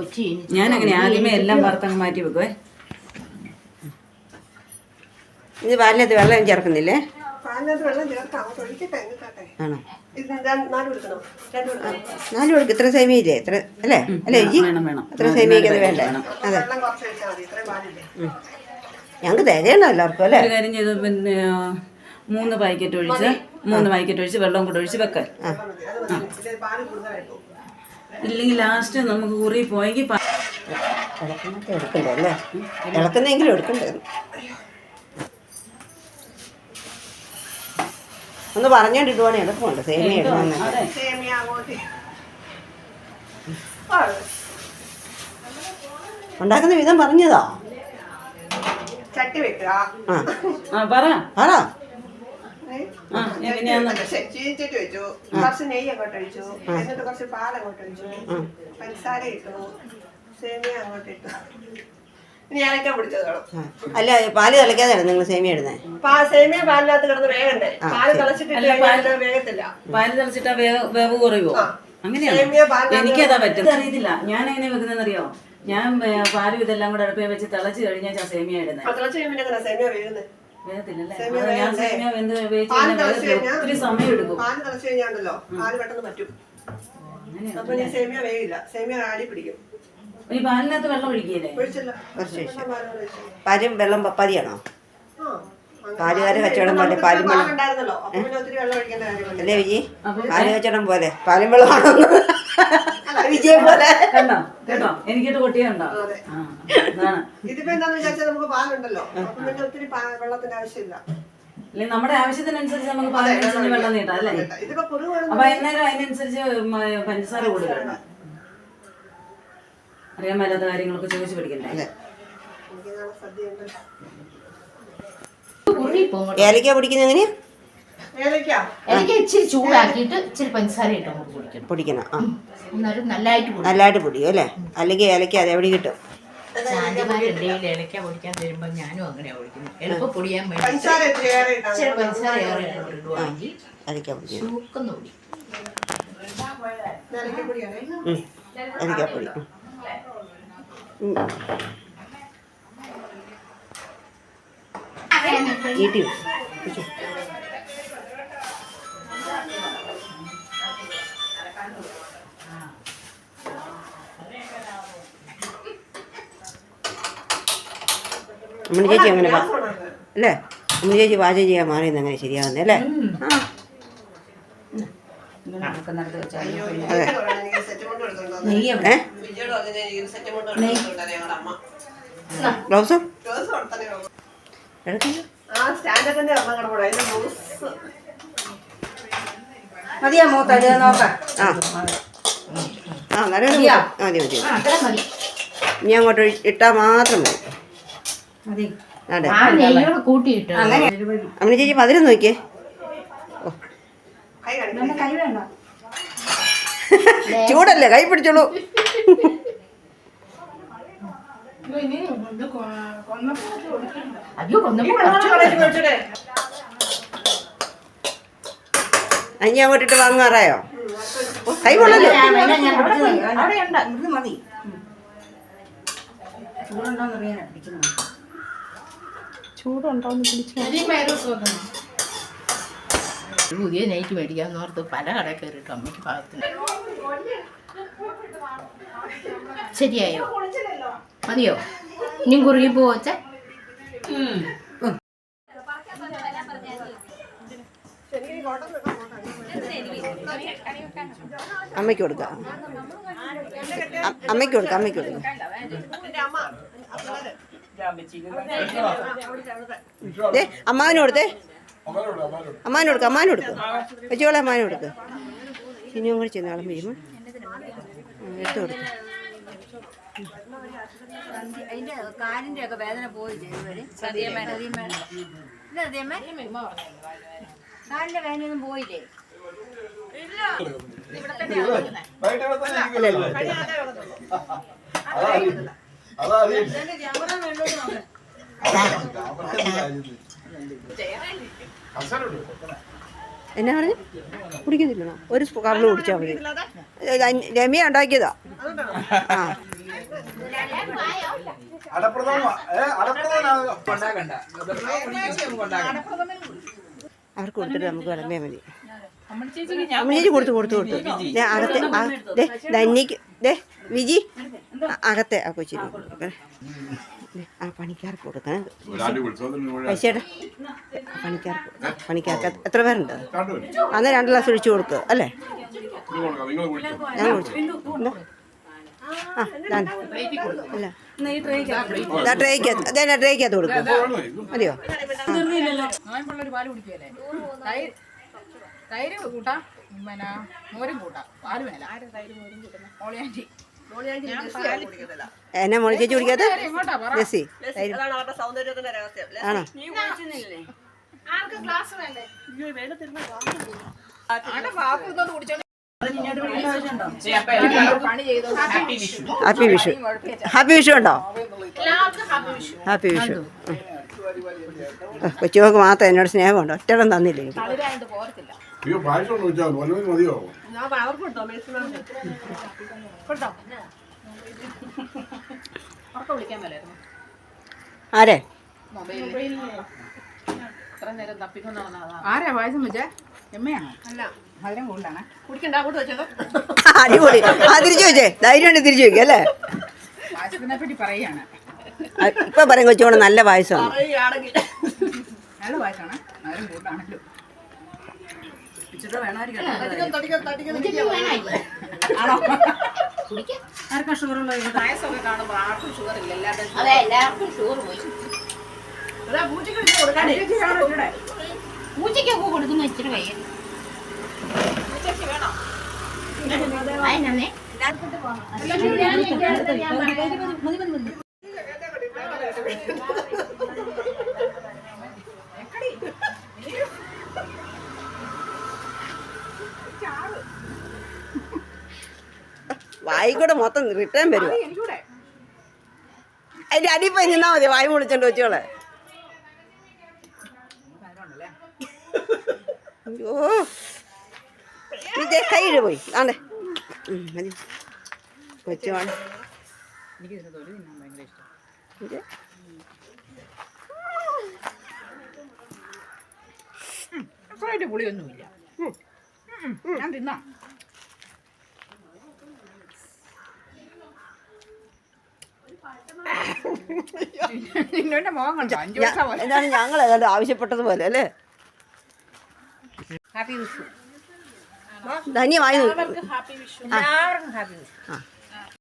കൊച്ചി ഞാൻ അങ്ങനെ ആദ്യമേ എല്ലാം വറുത്തങ്ങ് മാറ്റി വെക്കുവേ. ഇത് പാലിനകത്ത് വെള്ളം ചേർക്കുന്നില്ലേ? നാലു ആണോ? നാല് കൊടുക്ക്. ഇത്ര സേമിയില്ലേ ഇത്ര അല്ലേ? അല്ലേ ഇജി? വേണം വേണം. ഇത്ര സേമിയൊക്കെ വേണ്ട? അതെ. ഞങ്ങൾക്ക് തികയണം എല്ലാവർക്കും അല്ലേ? കാര്യം ചെയ്തു. പിന്നെ മൂന്ന് പാക്കറ്റ് ഒഴിച്ച് മൂന്ന് പാക്കറ്റ് ഒഴിച്ച് വെള്ളം കൂടെ ഒഴിച്ച് വെക്കാൻ ഇല്ലെങ്കിൽ ലാസ്റ്റ് നമുക്ക് ഊറി പോയെങ്കിൽ ഇളക്കുന്നൊക്കെ എടുക്കണ്ടേ അല്ലേ? ഇളക്കുന്നെങ്കിലും എടുക്കണ്ടേ? ഒന്ന് പറഞ്ഞോണ്ടിട്ട് എളുപ്പമുണ്ട് സേമിയ ഇടുവാന്ന് അതെ. സേമിയ അങ്ങോട്ട് ഉണ്ടാക്കുന്ന വിധം പറഞ്ഞതാ. ചട്ടി വെക്കുക ആ. പറ. ചീനിച്ചിട്ട് വെച്ചു കുറച്ച് നെയ്യ് അങ്ങോട്ട് ഒഴിച്ചു. എന്നിട്ട് കുറച്ച് പാൽ അങ്ങോട്ട് ഒഴിച്ചു. പഞ്ചസാര ഇട്ടു. സേമിയ അങ്ങോട്ട് ഇട്ടു. അല്ല പാൽ തിളക്കാതെയാണ് നിങ്ങൾ സേമിയ ഇടുന്നത് സേമിയ പാലിനകത്ത് കിടന്ന് വേഗണ്ടേ? പാൽ തിളച്ചിട്ടില്ല വേഗത്തില്ല. പാൽ തിളച്ചിട്ടാ വേവ് കുറയുമോ സേമിയ അങ്ങനെയാണ് എനിക്കതാ പറ്റും അറിയത്തില്ല ഞാൻ എങ്ങനെ വെക്കുന്നതെന്നറിയോ? ഞാൻ ഏ, പാലും ഇതെല്ലാം കൂടെ അടുപ്പേ വെച്ച് തിളച്ച് കഴിഞ്ഞാൽ ഞാൻ സേമിയ ഇടുന്നത് പാൽ തിളച്ച് കഴിഞ്ഞാൽ പാൽ തിളച്ച് കഴിഞ്ഞാണ്ടല്ലോ. പാൽ പെട്ടെന്ന് പറ്റും. അപ്പൊ സേമിയ സേമിയ ആടി പിടിക്കും. പാലിനകത്ത് വെള്ളം ഒഴിക്കില്ലേ? ഒഴിച്ചില്ല. വെള്ളം ആ, അങ്ങനെ. പാലുകാരെ കച്ചവടം പോലെ പാലും വെള്ളം. പാലുണ്ടായിരുന്നല്ലോ. അപ്പൊ ഒത്തിരി വെള്ളം ഒഴിക്കേണ്ട കാര്യമില്ല അല്ലേ വിജി? പാൽ കച്ചവടം പോലെ. പാലും വെള്ളമാണോ വിജയ പോലെ. കണ്ടോ? കേട്ടോ? എനിക്കിട്ട് കൊട്ടിയുണ്ടോ അതെ. ഇതിപ്പോ എന്താന്ന് വിചാരിച്ചാൽ നമുക്ക് പാലുണ്ടല്ലോ. അപ്പൊ പിന്നെ ഒത്തിരി വെള്ളത്തിന്റെ ആവശ്യമില്ല. അല്ലെ നമ്മുടെ ആവശ്യത്തിനനുസരിച്ച് നമുക്ക് പാലിനനുസരിച്ച് വെള്ളം നീട്ടാം അല്ലേ? ഇതിപ്പോ കുരു വേണം അപ്പൊ അന്നേരം അതിനനുസരിച്ച് പഞ്ചസാര കൊടുക്കണം അറിയാൻ മേലാത്ത കാര്യങ്ങളൊക്കെ ചോദിച്ചു പഠിക്കണ്ടേ ഏലക്ക പൊടിക്കുന്ന എങ്ങനെയാ? ഏലക്ക എനിക്ക് ഇച്ചിരി ചൂടാക്കിയിട്ട് ഇച്ചിരി പഞ്ചസാര ഇട്ട് അങ്ങോട്ട് കുടിക്കണം പൊടിക്കണം ആ. എന്നാലും നല്ലതായിട്ട് പൊടിയും അല്ലേ? അല്ലെങ്കിൽ ഏലക്ക അത് എവിടെ കിട്ടും? ഇലക്ക പൊടിക്കാൻ തരുമ്പോൾ ഞാനും അങ്ങനെ പൊടിക്കുന്നു എളുപ്പം പൊടിയാൻ വേണ്ടി പഞ്ചസാര ഇത്തിരി ഏറെ ഇട്ടാ ഇച്ചിരി പഞ്ചസാര ഏറെ ഇടുവാണെങ്കിൽ ഏലക്ക പൊടി. ചൂക്കുന്ന പൊടി. വെക്ക്. അമ്മണി ചേച്ചി അങ്ങനെ അല്ലേ? അമ്മണി ചേച്ചി പാചകം ചെയ്യാൻ മാറിയെന്ന് അങ്ങനെ ശരിയാവുന്നേ അല്ലേ? ആ. ബ്ലൗസോ? ബ്ലൗസ് മതിയാ മൂത്ത നോക്കാം. ആ. മതി. മതി ഇനി അങ്ങോട്ട് ഇട്ടാൽ മാത്രം മതി. അതെ. അമ്മണി ചേച്ചി മധുരം നോക്കിയേ. ഓ. കൈ കാണിക്കും കൈ വേണ്ട. ചൂടല്ലേ? കൈ പിടിച്ചോളൂ. അയ്യോ അഞ്ഞി അങ്ങോട്ടിട്ട് വാങ്ങാറായോ കൈ കൊള്ളല്ലോ? മതി. ചൂടുണ്ടോന്ന് പുതിയ നൈറ്റ് മേടിക്കാന്ന് ഓർത്ത് പല കടയിൽ കയറിയിട്ട് അമ്മയ്ക്ക് ഭാഗത്തിന്. ശരിയായോ? മതിയോ? ഇനിയും കുറുകി പോവച്ച അമ്മയ്ക്ക് കൊടുക്കാം. അമ്മയ്ക്ക് കൊടുക്കാം അമ്മയ്ക്ക് കൊടുക്കാം. അമ്മാവിന് കൊടുത്തേ. അമ്മാവിന് കൊടുക്ക അമ്മാവിന് കൊടുക്ക. വെച്ചോളെ അമ്മാവിന് കൊടുക്ക. ഇനിയും കൂടി ചെന്നാളും എടുത്തു എടുത്ത് കൊടുക്കും. അതിന്റെ കാലിന്റെ ഒക്കെ വേദന പോയി കാലിന്റെ വേദനയൊന്നും പോയില്ലേ? എന്നാ പറഞ്ഞു? കുടിക്കുന്നില്ലണോ ഒരു കാറിൽ കുടിച്ചാൽ മതി. രമ്യ ഉണ്ടാക്കിയതാ. ആ. അവർക്ക് കൊടുത്തിട്ട് നമുക്ക് വിളമ്പിയാൽ മതി. അമ്മണി ചേച്ചി ഞാൻ അമ്മേജി കൊടുത്തു കൊടുത്തു. കൊടുത്തു. ദേ അകത്തെ ആ, ദേ ധന്യക്ക് ദേ വിജി അകത്തെ ആ കൊച്ചിന് കൊടുക്കണേ ദേ, ആ പണിക്കാർക്ക് കൊടുക്കണം. പൈസയുടെ പണിക്കാർക്ക്. പണിക്കാർക്ക് എത്ര- എത്ര പേരുണ്ട്? അന്ന് രണ്ട് ഗ്ലാസ് ഒഴിച്ചു കൊടുക്കുക അല്ലേ? ഞാൻ കുടിച്ചു എന്താ? ആ. അല്ല. ട്രേക്കകത്ത് അതേ ട്രേക്കകത്ത് കൊടുക്കുക മതിയോ? തൈര് തൈര് കൂട്ടാം. പിന്നെ മോരും കൂട്ടാം. പാൽ വേല മോളിയാന്റി എന്നെ മോളി ചേച്ചി കുടിക്കാത്ത അല്ലേ? ആണോ? കുടിച്ചോണ്ട് പണി ചെയ്തോ happy Vishu. Happy Vishu. Happy Vishu ഉണ്ടോ? ഹാപ്പി വിഷു. കൊച്ചുമോക്ക് മാത്രം എന്നോട് സ്നേഹമുണ്ട്. ഒറ്റടം തന്നില്ല എനിക്ക്? ആരെ? ആരാ പായസം വെച്ചേ? അടിപൊളി. ആ തിരിച്ചു വെച്ചേ. ധൈര്യം ഉണ്ട് തിരിച്ചു വെക്കുക അല്ലേ? ഇപ്പൊ പറയും കൊച്ചുകൂടെ നല്ല പായസമാണ്. ആർക്കാ ഷുഗർ ഉള്ളത്? പായസമൊക്കെ കാണുമ്പോൾ ആർക്കും ഷുഗർ ഇല്ല. എല്ലാവർക്കും ഷുഗർ പോയി. അതാ കൊടുക്കാൻ പൂച്ചയ്ക്കൊക്കെ കൊടുക്കുന്ന ഇച്ചിരി വയ്യ അതിനെ വായിക്കൂടെ മൊത്തം റിട്ടേൺ എനിക്കൂടെ. അതിന്റെ അടിയിൽ പോയി നിന്നാ മതി വായി വിളിച്ചോണ്ട് വെച്ചോളെ. അയ്യോ. ഇതേ കൈയിട് പോയി. ആണ്ടേ. ഉം, മതി. കൊച്ചുമാണ് അത്രയായിട്ട് പുളിയൊന്നുമില്ല. ഞാൻ തിന്നാം. നിന്നെ മോഹം കണ്ടോ? അഞ്ചു വർഷം ഞങ്ങൾ ആവശ്യപ്പെട്ടതുപോലെ അല്ലേ? ഹാപ്പി വിഷു ധന്യമായി എല്ലാവർക്കും ഹാപ്പി വിഷു എല്ലാവർക്കും ഹാപ്പി വിഷു